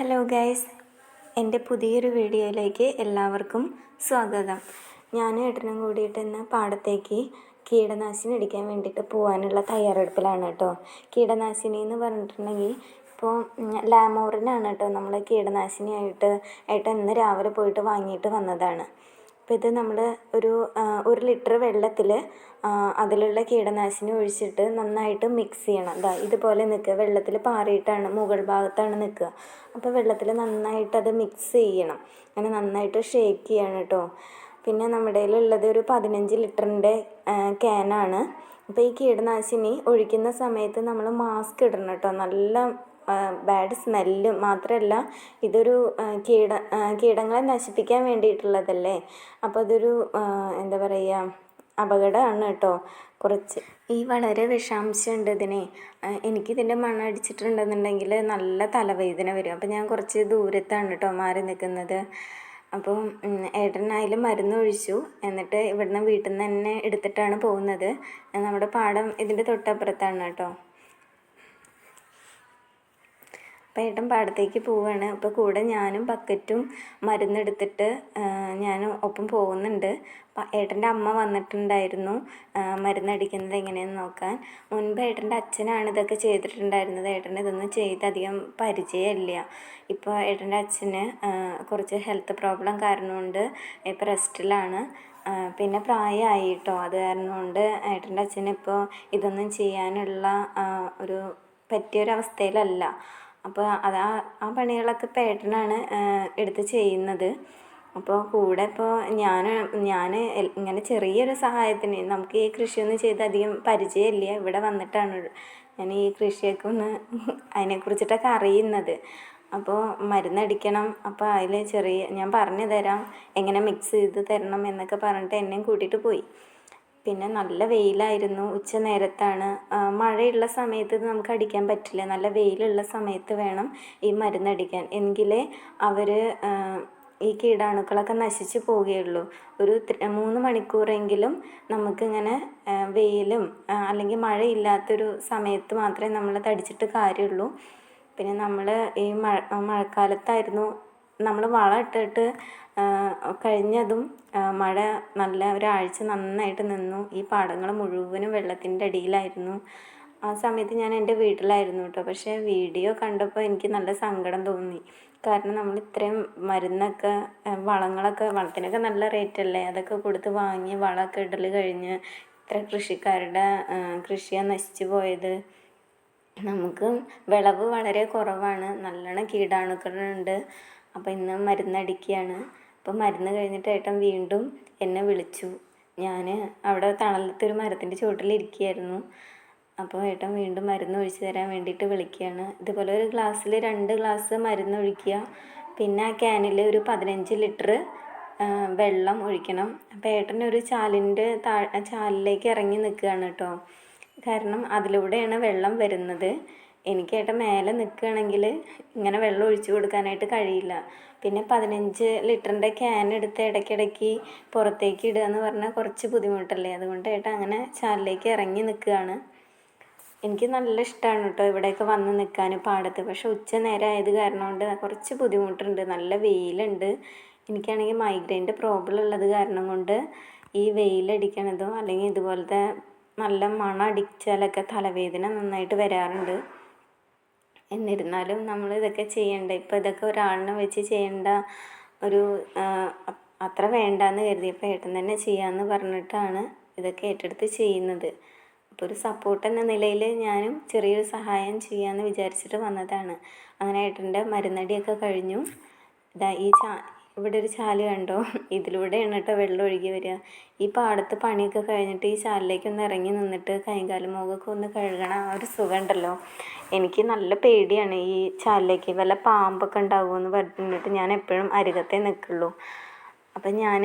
Hello guys എന്റെ പുതിയൊരു വീഡിയോയിലേക്ക് എല്ലാവർക്കും സ്വാഗതം. ഞാൻ ഏട്ടനും കൂടിയിട്ട് ഇന്ന് പാടത്തേക്ക് കീടനാശിനി അടിക്കാൻ വേണ്ടിയിട്ട് പോകാനുള്ള തയ്യാറെടുപ്പിലാണ് കേട്ടോ. കീടനാശിനി എന്ന് പറഞ്ഞിട്ടുണ്ടെങ്കിൽ ഇപ്പോൾ ലാമോറിനാണ് കേട്ടോ നമ്മൾ കീടനാശിനിയായിട്ട് ഏട്ടൻ ഇന്ന് രാവിലെ പോയിട്ട് വാങ്ങിയിട്ട് വന്നതാണ്. അപ്പോൾ ഇത് നമ്മൾ ഒരു ഒരു ലിറ്റർ വെള്ളത്തിൽ അതിലുള്ള കീടനാശിനി ഒഴിച്ചിട്ട് നന്നായിട്ട് മിക്സ് ചെയ്യണം. ദാ ഇതുപോലെ നിൽക്കുക. വെള്ളത്തിൽ പാറിയിട്ടാണ് മുകൾ ഭാഗത്താണ് നിൽക്കുക. അപ്പോൾ വെള്ളത്തിൽ നന്നായിട്ട് അത് മിക്സ് ചെയ്യണം. അങ്ങനെ നന്നായിട്ട് ഷേക്ക് ചെയ്യണം കേട്ടോ. പിന്നെ നമ്മുടെ കയ്യിലുള്ളത് ഒരു പതിനഞ്ച് ലിറ്ററിന്റെ ക്യാനാണ് അപ്പോൾ ഈ കീടനാശിനി ഒഴിക്കുന്ന സമയത്ത് നമ്മൾ മാസ്ക് ഇടണം കേട്ടോ. നല്ല ബാഡ് സ്മെല്ലും മാത്രമല്ല ഇതൊരു കീട കീടങ്ങളെ നശിപ്പിക്കാൻ വേണ്ടിയിട്ടുള്ളതല്ലേ? അപ്പോൾ അതൊരു എന്താ പറയുക അപകടമാണ് കേട്ടോ. കുറച്ച്. ഈ വളരെ വിഷാംശമുണ്ട് ഇതിനെ. എനിക്കിതിന്റെ മണ്ണടിച്ചിട്ടുണ്ടെന്നുണ്ടെങ്കിൽ നല്ല തലവേദന വരും. അപ്പോൾ ഞാൻ കുറച്ച് ദൂരത്താണ് കേട്ടോ മാറി നിൽക്കുന്നത്. അപ്പോൾ ഏട്ടനായാലും മരുന്ന് ഒഴിച്ചു. എന്നിട്ട് ഇവിടുന്ന് വീട്ടിൽ നിന്ന് തന്നെ എടുത്തിട്ടാണ് പോകുന്നത്. നമ്മുടെ പാടം ഇതിന്റെ തൊട്ടപ്പുറത്താണ് കേട്ടോ. അപ്പം ഏട്ടൻ പാടത്തേക്ക് പോവുകയാണ് അപ്പോൾ കൂടെ ഞാനും ബക്കറ്റും മരുന്നെടുത്തിട്ട് ഞാൻ ഒപ്പം പോകുന്നുണ്ട്. ഏട്ടന്റെ അമ്മ വന്നിട്ടുണ്ടായിരുന്നു. മരുന്നടിക്കുന്നത് എങ്ങനെയെന്ന് നോക്കാൻ. മുൻപ് ഏട്ടന്റെ അച്ഛനാണ് ഇതൊക്കെ ചെയ്തിട്ടുണ്ടായിരുന്നത്. ഏട്ടന്റെ ഇതൊന്നും ചെയ്ത് അധികം പരിചയമില്ല. ഇപ്പോൾ ഏട്ടന്റെ അച്ഛന് കുറച്ച് ഹെൽത്ത് പ്രോബ്ലം കാരണം കൊണ്ട് ഇപ്പോൾ റെസ്റ്റിലാണ്. പിന്നെ പ്രായമായി കേട്ടോ. അത് കാരണം കൊണ്ട് ഏട്ടന്റെ അച്ഛനിപ്പോൾ ഇതൊന്നും ചെയ്യാനുള്ള ഒരു പറ്റിയൊരവസ്ഥയിലല്ല. അപ്പോൾ അത് ആ ആ പണികളൊക്കെ ഇപ്പോൾ ഏട്ടനാണ് എടുത്ത് ചെയ്യുന്നത്. അപ്പോൾ കൂടെ ഇപ്പോൾ ഞാൻ ഞാൻ ഇങ്ങനെ ചെറിയൊരു സഹായത്തിന് നമുക്ക് ഈ കൃഷിയൊന്നും ചെയ്ത് അധികം പരിചയമില്ല. ഇവിടെ വന്നിട്ടാണ് ഞാൻ ഈ കൃഷിയൊക്കെ ഒന്ന് അതിനെക്കുറിച്ചിട്ടൊക്കെ അറിയുന്നത്. അപ്പോൾ മരുന്നടിക്കണം. അപ്പോൾ അതിൽ ചെറിയ ഞാൻ പറഞ്ഞു തരാം എങ്ങനെ മിക്സ് ചെയ്ത് തരണം എന്നൊക്കെ പറഞ്ഞിട്ട് എന്നെയും കൂട്ടിയിട്ട് പോയി. പിന്നെ നല്ല വെയിലായിരുന്നു ഉച്ച നേരത്താണ്. മഴയുള്ള സമയത്ത് നമുക്ക് അടിക്കാൻ പറ്റില്ല. നല്ല വെയിലുള്ള സമയത്ത് വേണം ഈ മരുന്നടിക്കാൻ എങ്കിലേ അവർ ഈ കീടാണുക്കളൊക്കെ നശിച്ച് പോവുകയുള്ളൂ. ഒരു മൂന്ന് മണിക്കൂറെങ്കിലും നമുക്കിങ്ങനെ വെയിലും അല്ലെങ്കിൽ മഴയില്ലാത്തൊരു സമയത്ത് മാത്രമേ നമ്മൾ തടിച്ചിട്ട് കാര്യമുള്ളൂ. പിന്നെ നമ്മൾ ഈ മഴ മഴക്കാലത്തായിരുന്നു നമ്മൾ വളം ഇട്ടിട്ട് കഴിഞ്ഞതും മഴ നല്ല ഒരാഴ്ച നന്നായിട്ട് നിന്നു. ഈ പാടങ്ങൾ മുഴുവനും വെള്ളത്തിന്റെ അടിയിലായിരുന്നു. ആ സമയത്ത് ഞാൻ എന്റെ വീട്ടിലായിരുന്നു കേട്ടോ. പക്ഷേ വീഡിയോ കണ്ടപ്പോൾ എനിക്ക് നല്ല സങ്കടം തോന്നി. കാരണം നമ്മൾ ഇത്രയും മരുന്നൊക്കെ വളങ്ങളൊക്കെ വളത്തിനൊക്കെ നല്ല റേറ്റ് അല്ലേ അതൊക്കെ കൊടുത്ത് വാങ്ങി വളമൊക്കെ ഇടൽ കഴിഞ്ഞ് ഇത്ര കൃഷിക്കാരുടെ കൃഷിയാണ് നശിച്ചു പോയത്. നമുക്ക് വിളവ് വളരെ കുറവാണ്. നല്ലോണം കീടാണുക്കളുണ്ട്. അപ്പോൾ ഇന്ന് മരുന്നടിക്കുകയാണ് അപ്പോൾ മരുന്ന് കഴിഞ്ഞിട്ട് ഏട്ടൻ വീണ്ടും എന്നെ വിളിച്ചു. ഞാൻ അവിടെ തണലത്തൊരു മരത്തിന്റെ ചുവട്ടിലിരിക്കുകയായിരുന്നു അപ്പോൾ ഏട്ടൻ വീണ്ടും മരുന്ന് ഒഴിച്ച് തരാൻ വേണ്ടിയിട്ട് വിളിക്കുകയാണ്. ഇതുപോലെ ഒരു ഗ്ലാസ്സിൽ രണ്ട് ഗ്ലാസ് മരുന്ന് ഒഴിക്കുക. പിന്നെ ആ ക്യാനിൽ ഒരു പതിനഞ്ച് ലിറ്റർ വെള്ളം ഒഴിക്കണം. അപ്പോൾ ഏട്ടൻ ഒരു ചാലിന്റെ താ ചാലിലേക്ക് ഇറങ്ങി നിൽക്കുകയാണ് കേട്ടോ. കാരണം അതിലൂടെയാണ് വെള്ളം വരുന്നത്. എനിക്ക് ഏട്ടൻ മേലെ നിൽക്കുകയാണെങ്കിൽ ഇങ്ങനെ വെള്ളം ഒഴിച്ചു കൊടുക്കാനായിട്ട് കഴിയില്ല. പിന്നെ പതിനഞ്ച് ലിറ്ററിന്റെ ക്യാൻ എടുത്ത് ഇടയ്ക്കിടയ്ക്ക് പുറത്തേക്ക് ഇടുക എന്ന് പറഞ്ഞാൽ കുറച്ച് ബുദ്ധിമുട്ടല്ലേ? അതുകൊണ്ട് ഏട്ടൻ അങ്ങനെ ചാലിലേക്ക് ഇറങ്ങി നിൽക്കുകയാണ്. എനിക്ക് നല്ല ഇഷ്ടമാണ് കേട്ടോ ഇവിടെയൊക്കെ വന്ന് നിൽക്കാൻ പാടത്ത്. പക്ഷെ ഉച്ച നേരം ആയത് കാരണം കൊണ്ട് കുറച്ച് ബുദ്ധിമുട്ടുണ്ട്. നല്ല വെയിലുണ്ട്. എനിക്കാണെങ്കിൽ മൈഗ്രെയിന്റെ പ്രോബ്ലം ഉള്ളത് കാരണം കൊണ്ട് ഈ വെയിലടിക്കണതും അല്ലെങ്കിൽ ഇതുപോലത്തെ നല്ല മണം അടിച്ചാലൊക്കെ തലവേദന നന്നായിട്ട് വരാറുണ്ട്. എന്നിരുന്നാലും നമ്മൾ ഇതൊക്കെ ചെയ്യണ്ട? ഇപ്പം ഇതൊക്കെ ഒരാളിനെ വെച്ച് ചെയ്യേണ്ട ഒരു അത്ര വേണ്ട വേണ്ടാന്ന് കരുതിയപ്പോൾ ഏട്ടൻ തന്നെ ചെയ്യാമെന്ന് പറഞ്ഞിട്ടാണ് ഇതൊക്കെ ഏറ്റെടുത്ത് ചെയ്യുന്നത്. അപ്പോൾ ഒരു സപ്പോർട്ട് എന്ന നിലയിൽ ഞാനും ചെറിയൊരു സഹായം ചെയ്യാമെന്ന് വിചാരിച്ചിട്ട് വന്നതാണ്. അങ്ങനെ ഏട്ടന്റെ മരുന്നടിയൊക്കെ കഴിഞ്ഞു. ഇതാ ഈ ചാ ഇവിടെ ഒരു ചാൽ കണ്ടോ? ഇതിലൂടെയാണ് കേട്ടോ വെള്ളം ഒഴുകി വരിക. ഈ പാടത്ത് പണിയൊക്കെ കഴിഞ്ഞിട്ട് ഈ ചാലിലേക്ക് ഒന്ന് ഇറങ്ങി നിന്നിട്ട് കൈകാലും മുഖമൊക്കെ ഒന്ന് കഴുകണ. ആ ഒരു സുഖം ഉണ്ടല്ലോ എനിക്ക് നല്ല പേടിയാണ് ഈ ചാലിലേക്ക് വല്ല പാമ്പൊക്കെ ഉണ്ടാകുമെന്ന് പറഞ്ഞിട്ട് ഞാൻ എപ്പോഴും അരികത്തെ നിൽക്കുള്ളൂ. അപ്പം ഞാൻ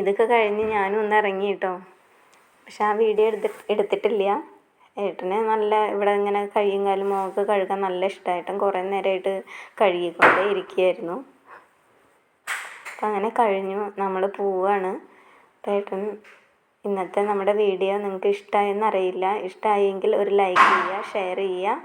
ഇതൊക്കെ കഴിഞ്ഞ് ഞാനും ഒന്ന് ഇറങ്ങി കേട്ടോ. പക്ഷെ ആ വീഡിയോ എടുത്തി എടുത്തിട്ടില്ല. ഏട്ടന് നല്ല ഇവിടെ ഇങ്ങനെ കയ്യും കാലും മുഖമൊക്കെ കഴുകാൻ നല്ല ഇഷ്ടമായിട്ടും കുറേ നേരമായിട്ട് കഴുകിക്കൊണ്ടേ ഇരിക്കുകയായിരുന്നു. അപ്പം അങ്ങനെ കഴിഞ്ഞു. നമ്മൾ പോവുകയാണ് ഏട്ടൻ ഇന്നത്തെ നമ്മുടെ വീഡിയോ നിങ്ങൾക്ക് ഇഷ്ടമായെന്ന് അറിയില്ല. ഇഷ്ടമായെങ്കിൽ ഒരു ലൈക്ക് ചെയ്യുക ഷെയർ ചെയ്യുക.